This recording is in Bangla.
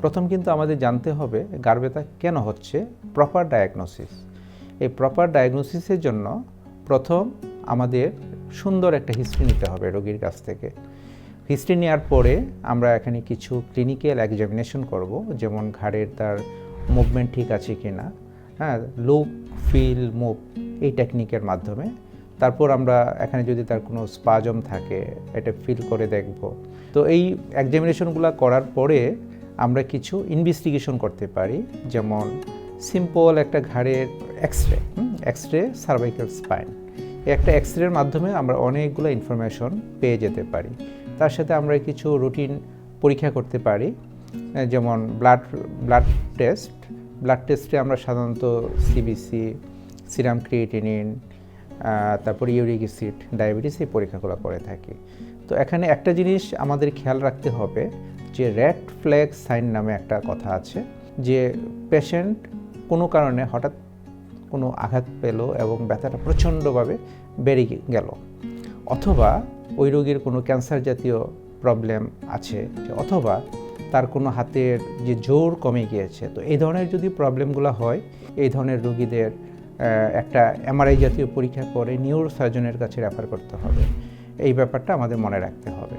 প্রথম কিন্তু আমাদের জানতে হবে ব্যথা কেন হচ্ছে প্রপার ডায়াগনোসিস এই প্রপার ডায়াগনোসিসের জন্য প্রথম আমাদের সুন্দর একটা হিস্ট্রি নিতে হবে রোগীর কাছ থেকে। হিস্ট্রি নেওয়ার পরে আমরা এখানে কিছু ক্লিনিক্যাল এক্সামিনেশন করব, যেমন ঘাড়ের তার মুভমেন্ট ঠিক আছে কি না হ্যাঁ লুক ফিল মুভ এই টেকনিকের মাধ্যমে। তারপর আমরা এখানে যদি তার কোনো স্পাজম থাকে, এটা ফিল করে দেখব। তো এই এক্সামিনেশনগুলো করার পরে আমরা কিছু ইনভেস্টিগেশন করতে পারি, যেমন সিম্পল একটা ঘাড়ের X ray X ray cervical spine একটা এক্স রের মাধ্যমে আমরা অনেকগুলো ইনফরমেশন পেয়ে যেতে পারি। তার সাথে আমরা কিছু রুটিন পরীক্ষা করতে পারি যেমন ব্লাড ব্লাড টেস্ট ব্লাড টেস্টে আমরা সাধারণত সিবিসি সিরাম ক্রিয়েটিনিন তারপর ইউরিক অ্যাসিড ডায়াবেটিস এই পরীক্ষাগুলো করে থাকি। তো এখানে একটা জিনিস আমাদের খেয়াল রাখতে হবে যে রেড ফ্ল্যাগ সাইন নামে একটা কথা আছে, যে পেশেন্ট কোনো কারণে হঠাৎ কোনো আঘাত পেল এবং ব্যথাটা প্রচণ্ডভাবে বেড়ে গেল। অথবা ওই রোগীর কোনো ক্যান্সার জাতীয় প্রবলেম আছে অথবা তার কোনো হাতের যে জোর কমে গিয়েছে। তো এই ধরনের যদি প্রবলেমগুলো হয়, এই ধরনের রোগীদের একটা এমআরআই জাতীয় পরীক্ষা করে নিউরো সার্জনের কাছে রেফার করতে হবে। এই ব্যাপারটা আমাদের মনে রাখতে হবে।